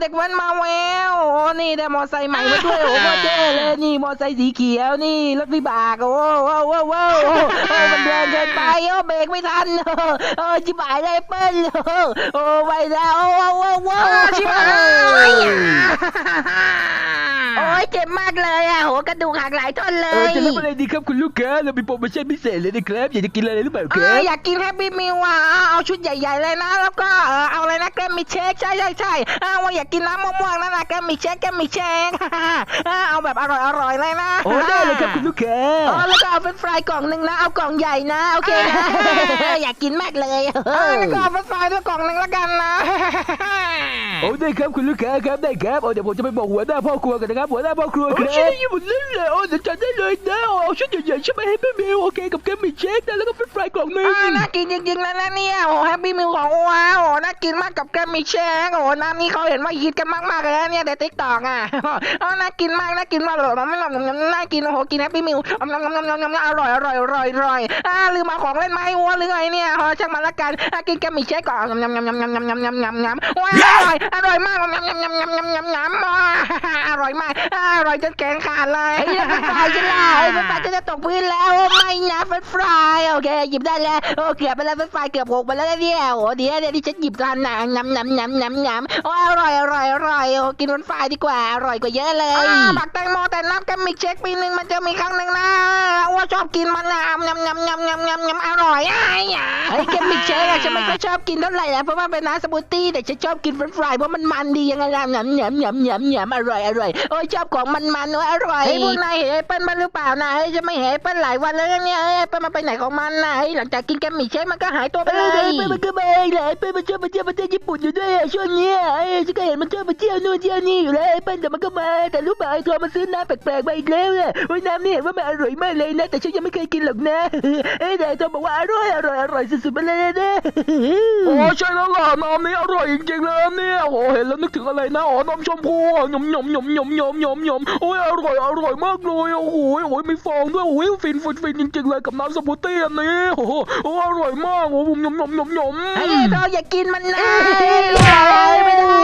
เด็กแว้นมาแววโอ้นี่ได้มอไซค์ใหม่มาด้วยโอ้โหเท่เลยนี่มอไซค์สีเขียวนี่รถวิบากโอ้โหโอ้โหโอ้โหโอ้โหโอ้มันแรงเกินไปโอ้เบรกไม่ทันโอ้โอ้จิบหายเลยเปิ้ลโอ้โอ้ไปแล้วโอ้โอ้โอ้โอ้ชิบหาย โอ้ยเจ็บมากเลยอะโหกระดูกหักหลายท่อนเลเออยจะรับอะไรดีครับคุณลูกค้าเรามีโปรโมชั่นพิเศษเลยนะครับอยากจะกินอะไรหรือเปล่าคเอรัอบอยากกินแฮปปี้มิวอะเอาเอาชุดใหญ่ๆเลยนะ แล้วก็เออเอาอะไรนะแกรมมี่เชคใช่ใช่ใช่เอาว่าอยากกินน้ำมะม่วงนั่นนะแกรมมี่เชคแกรมมี่เชค เอาแบบอร่อยอร่อยๆเลยนะโอ้ได้เลยครับคุณลูกค้าอ๋อแล้วก็เอาเป็นฟรายกล่องหนึ่งนะ เอากล่องใหญ่นะโอเคนะ อยากกินมากเลยเออแล้วก็เอาเป็นฟรายด้วยกล่องหนึ่งแล้วกันนะโอ้ได้ครับคุณลูกค้าครับได้ครับโอ้เดี๋ยวผมจะไปบอกหัวหน้าพ่อครัวกันนะครับหัวหน้าพ่อครัวครับชิ้นนี้หมดเลยเลยโอ้เดี๋ยวจัดได้เลยนะเอาชุดใหญ่ๆใช่ไหมให้พี่มิวโอเคกับแกมมี่เชคนะแล้วก็เป็นฟรายกล่องหนึงอ่าน่ากินจริงๆนะนะเนี่ยโอ้แฮปปี้มิลของว้าวโอ้น่ากินมากกับแกรมมี่เชคโอ้น้ำนี้เขาเห็นว่าฮิตกันมากๆเลยนะเนี่ยในติ๊กต็อกอะอ๋อน่ากินมากน่ากินมากเลยไม่หลับน่ากินโอ้โหกินแฮปปี้มิลอร่อยอร่อยอร่อยอร่อยอ่าลืมมาของเล่นมาให้วัวหรือไงเนี่ยอ๋อช่างมันละกันอะกินแกรมมี่เชคก่อนยำยำยำยำยำยำยำยำยำยำว้าวอร่อยอร่อยมากยำยำยำยำยำยำยำว้าอร่อยมากอร่อยจนแกงขาดเลยไอ้เรื่องไฟจะล่ะไอ้ไฟจะตกพื้นแล้วไม่นะเฟรนฟรายโอเคหยิบได้แล้วโอ้เกือบไปแล้วเฟรนฟรายเกือบหกไปแล้วเนี่ยโอ้เดี๋ยวเดี๋ยวที่ฉันหยิบทันนะน้ำน้ำน้ำน้ำน้ำโอ้อร่อยอร่อยอร่อยโอ้กินเฟรนฟรายดีกว่าอร่อยกว่าเยอะเลยบักแตงโมแต่น้ำแกมิกเช็คปีหนึ่งมันจะมีครั้งหนึ่งนะว่าชอบกินมันนะน้ำน้ำน้ำน้ำน้ำน้ำอร่อยไอ้ยา ไอ้แกมิกเช็คอะฉันไม่ค่อยชอบกินเท่าไหร่นะเพราะว่าเป็นน้ำสมูทตี้แต่ฉันชอบกินเฟรนฟรายเพราะมันมันดียังไงล่ะน้ำน้ำน้ำน้ำน้ำอร่อยอร่อยโอ้ยชอบของมันมันๆโอ้ยอร่อยไอ้พวกนายเห็นแอปเปิ้ลบ้างหรือเปล่านะเฮ้ยจะไม่เห็นแอปเปิ้ลหลายวันแล้วนะเนี่ยเอ้ยเปิ้ลมันไปไหนของมันนะเฮ้ยหลังจากกินแกมิเชคมันก็หายตัวไปเอเลอยเปิ้ลมันก็มาเองแหละเปิ้ลมันชอบมาเที่ยวประเทศญี่ปุ่นอยู่ด้วยอะช่วงเนี้ยไอ้ฉันก็เห็นมันชอบมาเที่ยวนู่นเที่ยวนี่อยู่แล้วไอ้เป้นแต่มันก็มา แต่รู้ป่ะไอ้ทอมันซื้อน้ำแปลกๆมาอีกแล้วเนี่ยโอ้ยน้ำนี่ว่ามันอร่อยมากเลยนะ แต่ฉันยังไม่เคยกินหรอกนะ เอ้ยแต่ไอ้ทอบอกว่าอร่อยอร่อยอร่อยสุดๆไปเลยนะโอ้ใช่แล้วล่ะน้ำนี้อร่อยจริงๆเลยเนี่ยโอ้เห็นแล้วนึกถึงอะไรนะอ๋อนมชมพูอะหยมหยมหยมหยมหยมหยมหยมโอ้ยอร่อยอร่อยมากเลยโอ้โหโอ้ยมีฟองด้วยโอ้ยฟินฟินฟินจริงๆเลยกับน้ำสมูทตี้อันนี้โอ้โหโอ้อร่อยมากโอ้ผมหยมหยมหยมหยมเฮ้ยเราอย่ากินมันนะเฮ้ยไม่ได้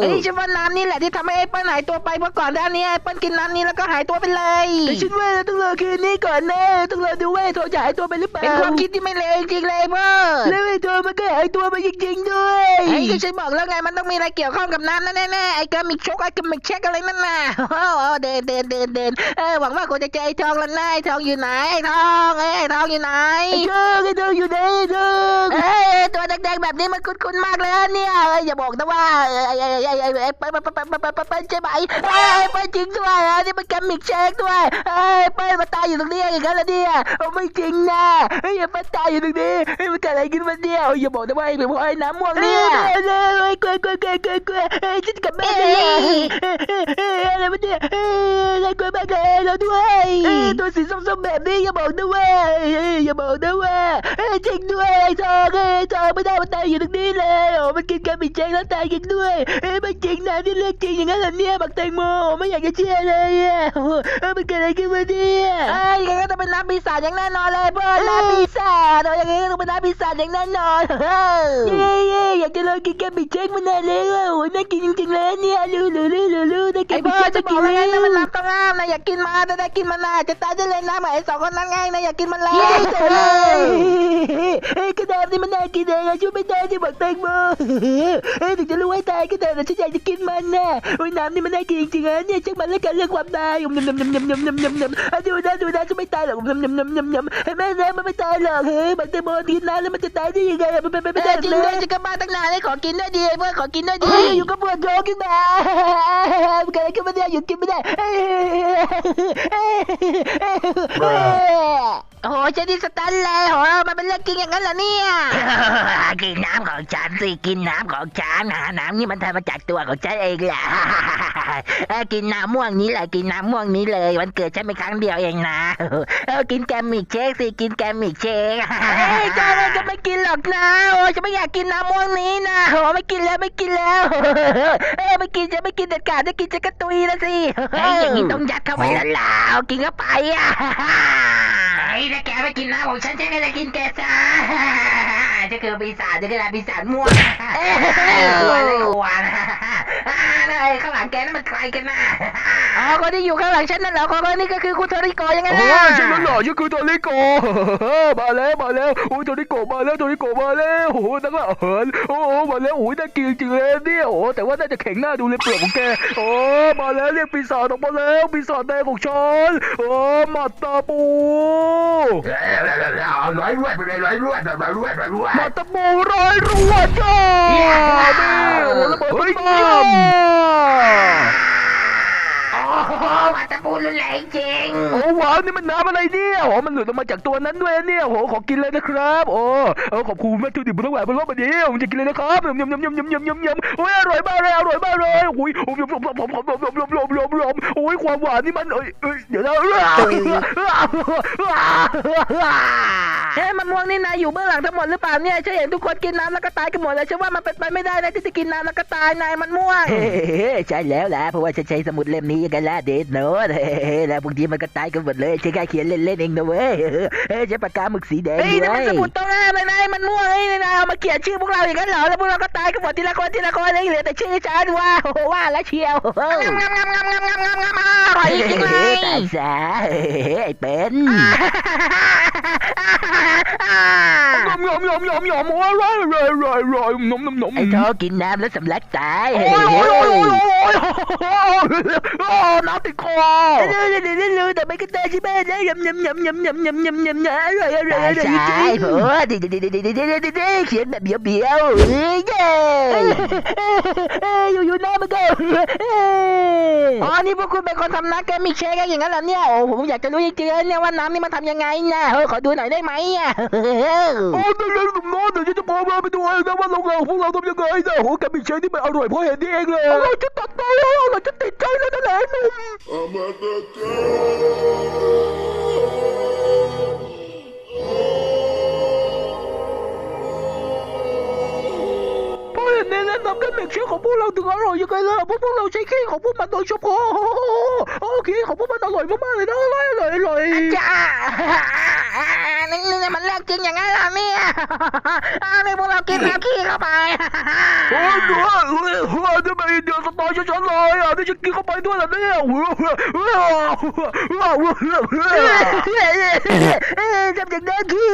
เฮ้ยฉันว่าน้ำนี่แหละที่ทำให้ไอ้เปิ้ลหายตัวไปเพราะก่อนหน้านี้ไอ้เปิ้ลกินน้ำนี้แล้วก็หายตัวไปเลยแต่ฉันว่าเราต้องรอคืนนี้ก่อนนะต้องรอดูว่าไอ้ทอจะหายตัวไปหรือเปล่าเป็นความคิดที่ไม่เลวจริงๆเลยเพื่อนแล้วไอ้ทอมันก็หายตัวไปจริงๆด้วยไอ้ก็ฉันบอกแล้วไงมันต้องมีอะไรเกี่ยวข้องกับน้ำนั่นแน่ๆไอ้กามิกชกไอ้กามิกเช็คอะไรนั่นน่ะโอ้โหเดินเดินเดินเดินเออหวังว่าคงจะเจอไอ้ทองแล้วนะไอ้ทองอยู่ไหนไอ้ทองเอ้ยไอ้ทองอยู่ไหนไอ้ทองไอ้ทองอยู่ไหนไอ้ทองเอ้ยตัวแดงๆแบบนี้มันคุ้นๆมากเลยนะเนี่ยเอ้ยอย่าบอกนะว่าเอ้ไอ้ไอ้ไอ้ไอ้ไอ้เปิ้ลเปิ้ลเปิ้ลเปิ้ลเปิ้ลใช่ไหมเอ้ยเปิ้ลจริงด้วยอะนี่มันแกามิกเช็คด้วยเอ้ยเปิ้ลมาตายอยู่ตรงนี้อย่างนั้นละเนี่ยไม่จริงนะไอ้ยอย่ามาตายอยู่ตรงนี้ไอ้ยมันเกิดอะไรขึ้นมาเนี่ยเอาอย่าบอกนะว่าไอ้เป็นเพราะไอ้น้ำม่วงเนี่ยเอ้ยเอ้ยกลัวกลัวกลัวกลัวกลัวเอ้ยฉันกับบ้านเลยอะเอ้ยเอ้ยอะไรวะเนี่ยเอ้ยน่ากลัวมากเลย เราด้วยเอ้ยตัวสีส้มๆแบบนี้อย่าบอกนะว่าเอ้ยอย่าบอกนะว่าเอ้ยจริงด้วยไอ้ทองเอ้ยทองไม่ได้มันตายอยู่ตรงนี้เลยโอ้มันกินแกมมี่แจ็คแล้วตายจริงด้วยเอ้ยไม่จริงนะนี่เรื่องจริงอย่างนั้นเหรอเนี่ยบักแตงโมไม่อยากจะเชื่อเลยอะโอ้โหเอ้ยมันเกิดอะไรขึ้นมาเนี่ยเอ้ยอย่างนั้นก็ต้องเป็นน้ำปีศาจอย่างแน่นอนเลยเพื่อนน้ำปีศาจเอาอย่างนี้ก็ต้องเป็นน้ำปีศาจอย่างแน่นอนเฮ้ยเย้เย้อยากจะลองกินแกมมี่เช็คมานานแล้วอะโอ้ยน่ากินจริงๆเลยเนี่ยลูลูลูลูลูน่ากิไอ้นเพื่เช็อนคจะมาบกิอกนแล้วไงแล้วนะมันน้ำต้องห้ามนะอย่ากินมาแต่ได้กินมันนะจะตายได้เลยนะเหมือนไอ้สองคนนั้นไงนะอย่ากินมันเลยเย้แต่เลยเอ้ยกระดาษนี่มันน่ากินเองอะช่วยไม่ได้ที่บอกแตงโมเอ้ยถึงจะรู้ว่าตายก็แต่แต่ฉันอยากจะกินมันน่ะโอ้ยน้ำนี่มันน่ากินจริงๆอะเนี่ยช่างมันแล้วกันเรื่องความตายยำยำยำยำยำยำยำยำยำดูนะดูนะฉันไม่ตายหรอกยำยำยำยำยำเห็นไหมนะมันไม่ตายหรอกเฮ้ยบักแตงโมกินน้ำแล้วมันจะตายได้ยังไงอะมันเป็นไปไม่ได้กจริงนะด้วยจะกลับบ้านตั้งนานเลยขอกินด้วยดีเพื่อนขอกินด้วยดีอยู่ก็ปวดท้องขึ้นมา มันเกิดอะไรขึ้นมาเนี่ยหยุดกินไม่ได้เอ้ยโอ้โหเจดีสตันเลยโหมันเป็นเรื่องจริงอย่างนั้นเหรอเนี่ย กินน้ำของฉันสิกินน้ำของฉันนะน้ำนี่มันทำมาจากตัวของฉันเองแหละเออ กินน้ำม่วงนี้เลยกินน้ำม่วงนี้เลยวันเกิดฉันเป็นครั้งเดียวเองนะเออกินแกมมิกเชคสิกินแกมมิกเชคเอ้ยเจ้าเลยจะไม่กินหรอกนะโอ้จะไม่อยากกินน้ำม่วงนี้นะโอ้ไม่กินแล้วไม่กินแล้วเอ้ยไม่กินจะไม่กินเด็ดขาดจะกินจะกระตุยนะสิเฮ้ยอย่างนี้ต้องยัดเข้าไปแล้วล่ะเอากินเข้าไปอะเฮ้ยถ้าแกไม่กินน้ำของฉันฉันก็จะกินแกซะฉันคือปีศาจฉันคือปีศาจม่วงกลัวเลยกลัวนะไอ้ ข้างหลังแกนั่นมันใครกันน่ะอ๋อคนที่อยู่ข้างหลังฉันนั่นเหรอคนนี้ก็คือคุณโทริโกะยังไงโอ้ล่ะยใช่แล้วเหรอยังคือโทริโกะ มาแล้วมาแล้วโอ้ยโทริโกะมาแล้วโทริโกะมาแล้วโอ้โหนักละเหินโอ้โหมาแล้วโอ้ยน่ากินจริงๆเลยเนี่ยโอ้แต่ว่าน่าจะแข็งหน้าดูเลยเปลือกของแกโอ้มาแล้วเรียกปีศาจออกมาแล้วปีศาจแดงของฉันโอ้หมัดตาปูร้อยรวดไปเลยร้อยรวดร้อยรวดร้อยรวดหมัดตาปูร้อยรัวจ้านี่โอ้ระเบิดตุ้มโอ้โหวัตปู รุนแรงจริง โอ้ว้าวนี่มันน้ำอะไรเนี่ยโอ้มันหลุดออกมาจากตัวนั้นด้วยเนี่ยโอ้ขอกินเลยนะครับ โอ้เออขอบคุณแม่ทุดิบบนทั้งหลายบนโลกใบนี้ผมจะกินเลยนะครับยำยำยำยำยำยำยำโอ้ยอร่อยมากเลยอร่อยมากเลยโอ้ยโอ้ยยำยำยำยำยำยำยำยำยำยำยำโอ้ยความหวานนี่มันเอ้ยเอ้ยเดี๋ยวนะเฮ้ยมันม่วงนี่นายอยู่เบื้องหลังทั้งหมดหรือเปล่าเนี่ยฉันเห็นทุกคนกินน้ำแล้วก็ตายกันหมดเลยฉันว่ามันเป็นไปไม่ได้นะที่จะกินน้ำแล้วก็ตายนายมันม่วงเฮ้ใช่แล้วล่ะเพราะว่าฉันใช้สมุดเล่มนี้กันละเดทโนตแล้วบางทีมันก็ตายกันหมดเลยฉันแค่เขียนเล่นๆเองนะเว้ยเฮ้ยใช้ปากกาหมึกสีแดงเฮ้ยด้นี่วมันยสมุดตรงหน้าเลยนายมันม่วงเฮ้ยนายเอามาเขียนชื่อพวกเราอย่างนั้นเหรอแล้วพวกเราก็ตายกันหมดทีละคนทีละคนเลยเหลือแต่ชื่อฉันว่าโอ้โหว่าแล้วเชียวงามงามงามงามงามงามงามอร่อยจริงๆเลยตายซะไอ้เป็น ยำยำยำยำยำโอ้ยอร่อยอร่อยอร่อยอร่อยนมนมนมไอ้ท้อกินน้ำแล้วสำลักตายโอ้ยโอ้ยโอ้ยโอ้ยโอ้ยน้ำติดคอเร็วเร็วเร็วเร็วแต่ไม่ก็ตายใช่ไหมนะยำยำยำยำยำยำยำยำอร่อยอร่อยอร่อยจริงโอ้ยดิดิดิดิดิดิดิดิดิเขียนแบบเบี้ยวเบี้ยวเฮ้ยเย้อยู่อยู่หน้ามันก็อ๋อนี่พวกคุณเป็นคนทำน้ำแกมิเชคอย่างนั้นเหรอเนี่ยโอ้ผมอยากจะรู้จริงๆเนี่ยว่าน้ำนี่มันทำยังไงเนี่ยเฮ้ยขอดูหน่อยได้ไหมอะโอ้ยเรื่องหนุ่มน้อยเดี๋ยวฉันจะพามาไปดูเองนะว่าโรงงานของพวกเราทำยังไงนะโอ้แกมีเชฟที่มันอร่อยเพราะเห็นนี่เองเลยเราจะตัดไปแล้วเราจะติดใจแล้วนั่แหละหนุ่มเพราะเห็นนนั้นทำกันเมกเชฟของพวกเราถึงอร่อยยังไงล่ะเพราะพวกเราใช้ขี้ของพวกมันโดยเฉพาะโอเคของพวกมันอร่อยมากๆเลยนะอร่อยอร่อยอร่อย จ้า นี่นี่มันเรื่องจริงอย่างนั้นเหรอเนี่ยนี่พวกเรากินน้วขี้เข้าไปโอ้ยเนื้อเฮ้ยเฮ้ยนี่เป็นอินเดียสไตล์ฉันเลยอะนี่ฉันกินเข้าไปด้วยเหรอเนี่ยเฮ้ยเฮ้ยเฮ้ยเฮ้ยเฮ้ยทำอย่างนั้นขี้